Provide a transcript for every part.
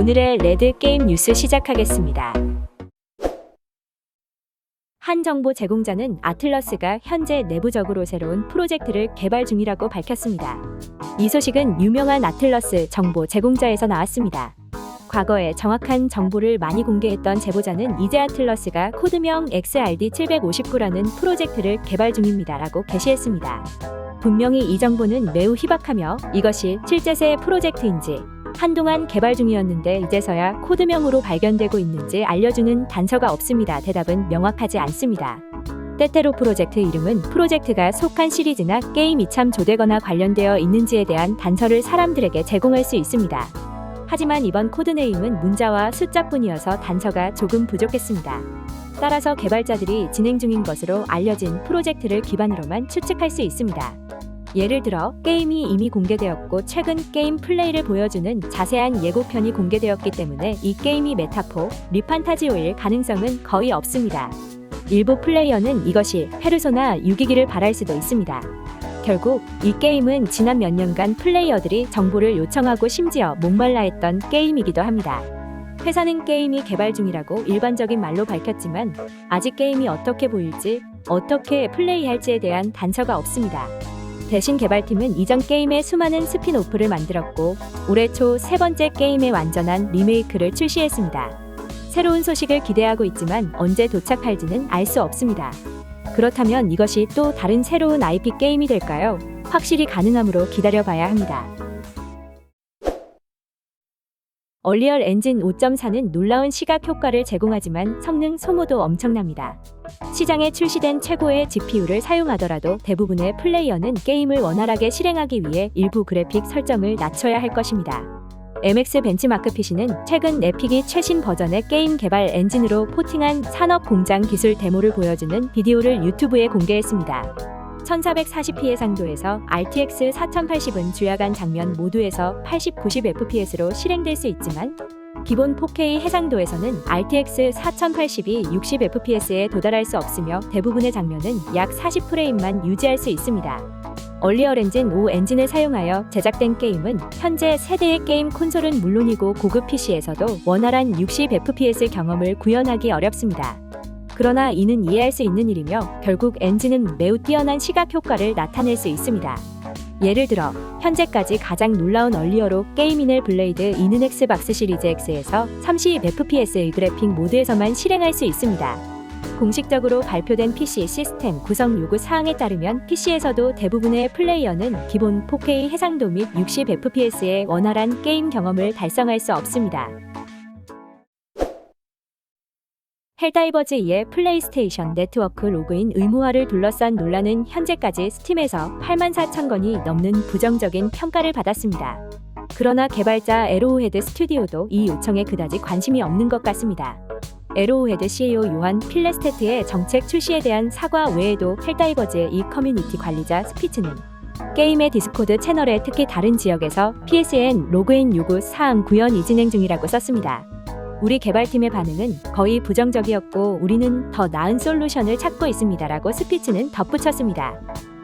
오늘의 레드 게임 뉴스 시작하겠습니다. 한 정보 제공자는 아틀러스가 현재 내부적으로 새로운 프로젝트를 개발 중이라고 밝혔습니다. 이 소식은 유명한 아틀러스 정보 제공자에서 나왔습니다. 과거에 정확한 정보를 많이 공개했던 제보자는 이제 아틀러스가 코드명 XRD759라는 프로젝트를 개발 중입니다라고 게시했습니다. 분명히 이 정보는 매우 희박하며 이것이 실제세 프로젝트인지 한동안 개발 중이었는데 이제서야 코드명으로 발견되고 있는지 알려주는 단서가 없습니다. 대답은 명확하지 않습니다. 때때로 프로젝트 이름은 프로젝트가 속한 시리즈나 게임 이 참 조되거나 관련되어 있는지에 대한 단서를 사람들에게 제공할 수 있습니다. 하지만 이번 코드네임은 문자와 숫자뿐이어서 단서가 조금 부족했습니다. 따라서 개발자들이 진행 중인 것으로 알려진 프로젝트를 기반으로만 추측할 수 있습니다. 예를 들어 게임이 이미 공개되었고 최근 게임 플레이를 보여주는 자세한 예고편이 공개되었기 때문에 이 게임이 메타포, 리판타지오일 가능성은 거의 없습니다. 일부 플레이어는 이것이 페르소나 6이기를 바랄 수도 있습니다. 결국 이 게임은 지난 몇 년간 플레이어들이 정보를 요청하고 심지어 목말라 했던 게임이기도 합니다. 회사는 게임이 개발 중이라고 일반적인 말로 밝혔지만 아직 게임이 어떻게 보일지, 어떻게 플레이할지에 대한 단서가 없습니다. 대신 개발팀은 이전 게임의 수많은 스핀오프를 만들었고 올해 초 세 번째 게임의 완전한 리메이크를 출시했습니다. 새로운 소식을 기대하고 있지만 언제 도착할지는 알 수 없습니다. 그렇다면 이것이 또 다른 새로운 IP 게임이 될까요? 확실히 가능하므로 기다려봐야 합니다. 얼리얼 엔진 5.4는 놀라운 시각 효과를 제공하지만 성능 소모도 엄청납니다. 시장에 출시된 최고의 GPU를 사용하더라도 대부분의 플레이어는 게임을 원활하게 실행하기 위해 일부 그래픽 설정을 낮춰야 할 것입니다. MX 벤치마크 PC는 최근 에픽이 최신 버전의 게임 개발 엔진으로 포팅한 산업 공장 기술 데모를 보여주는 비디오를 유튜브에 공개했습니다. 1440p 해상도에서 RTX 4080은 주야간 장면 모두에서 80, 90fps로 실행될 수 있지만 기본 4K 해상도에서는 RTX 4080이 60fps에 도달할 수 없으며 대부분의 장면은 약 40프레임만 유지할 수 있습니다. 얼리얼 엔진 5 엔진을 사용하여 제작된 게임은 현재 세대의 게임 콘솔은 물론이고 고급 PC에서도 원활한 60fps 경험을 구현하기 어렵습니다. 그러나 이는 이해할 수 있는 일이며 결국 엔진은 매우 뛰어난 시각 효과를 나타낼 수 있습니다. 예를 들어 현재까지 가장 놀라운 얼리어로 게이미넬 블레이드 이는 엑스박스 시리즈 X에서 30fps의 그래픽 모드에서만 실행할 수 있습니다. 공식적으로 발표된 PC 시스템 구성 요구 사항에 따르면 PC에서도 대부분의 플레이어는 기본 4K 해상도 및 60fps의 원활한 게임 경험을 달성할 수 없습니다. 헬다이버즈 2의 플레이스테이션 네트워크 로그인 의무화를 둘러싼 논란은 현재까지 스팀에서 8만 4천 건이 넘는 부정적인 평가를 받았습니다. 그러나 개발자 에로우헤드 스튜디오도 이 요청에 그다지 관심이 없는 것 같습니다. 에로우헤드 CEO 요한 필레스테트의 정책 출시에 대한 사과 외에도 헬다이버즈의 이 커뮤니티 관리자 스피츠는 게임의 디스코드 채널에 특히 다른 지역에서 PSN 로그인 요구 사항 구현이 진행 중이라고 썼습니다. 우리 개발팀의 반응은 거의 부정적이었고 우리는 더 나은 솔루션을 찾고 있습니다라고 스피츠는 덧붙였습니다.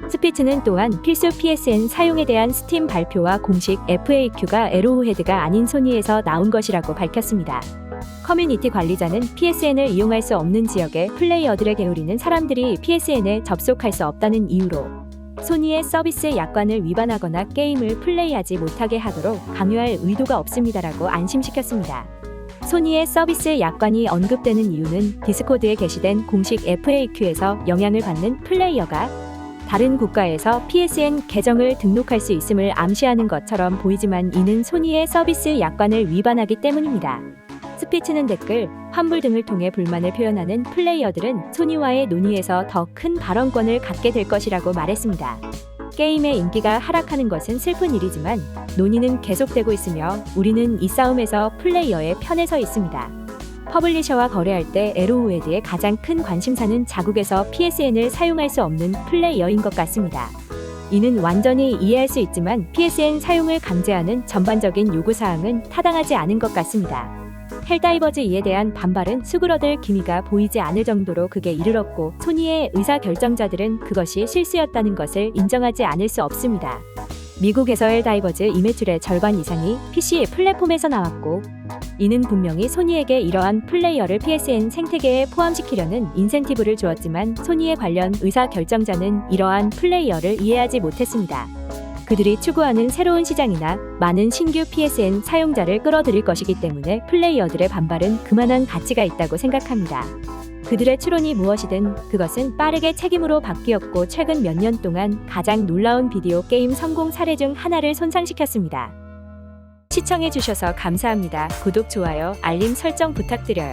스피츠는 또한 필수 PSN 사용에 대한 스팀 발표와 공식 FAQ가 에로우헤드가 아닌 소니에서 나온 것이라고 밝혔습니다. 커뮤니티 관리자는 PSN을 이용할 수 없는 지역의 플레이어들에게 우리는 사람들이 PSN에 접속할 수 없다는 이유로 소니의 서비스 약관을 위반하거나 게임을 플레이하지 못하게 하도록 강요할 의도가 없습니다라고 안심시켰습니다. 소니의 서비스 약관이 언급되는 이유는 디스코드에 게시된 공식 FAQ에서 영향을 받는 플레이어가 다른 국가에서 PSN 계정을 등록할 수 있음을 암시하는 것처럼 보이지만 이는 소니의 서비스 약관을 위반하기 때문입니다. 스피츠는 댓글, 환불 등을 통해 불만을 표현하는 플레이어들은 소니와의 논의에서 더 큰 발언권을 갖게 될 것이라고 말했습니다. 게임의 인기가 하락하는 것은 슬픈 일이지만 논의는 계속되고 있으며 우리는 이 싸움에서 플레이어의 편에 서 있습니다. 퍼블리셔와 거래할 때 에로우헤드의 가장 큰 관심사는 자국에서 PSN을 사용할 수 없는 플레이어인 것 같습니다. 이는 완전히 이해할 수 있지만 PSN 사용을 강제하는 전반적인 요구사항은 타당하지 않은 것 같습니다. 헬다이버즈 이에 대한 반발은 수그러들 기미가 보이지 않을 정도로 극에 이르렀고 소니의 의사 결정자들은 그것이 실수였다는 것을 인정하지 않을 수 없습니다. 미국에서 헬다이버즈 이매출의 절반 이상이 PC 플랫폼에서 나왔고 이는 분명히 소니에게 이러한 플레이어를 PSN 생태계에 포함시키려는 인센티브를 주었지만 소니의 관련 의사 결정자는 이러한 플레이어를 이해하지 못했습니다. 그들이 추구하는 새로운 시장이나 많은 신규 PSN 사용자를 끌어들일 것이기 때문에 플레이어들의 반발은 그만한 가치가 있다고 생각합니다. 그들의 추론이 무엇이든 그것은 빠르게 책임으로 바뀌었고 최근 몇 년 동안 가장 놀라운 비디오 게임 성공 사례 중 하나를 손상시켰습니다. 시청해주셔서 감사합니다. 구독, 좋아요, 알림 설정 부탁드려요.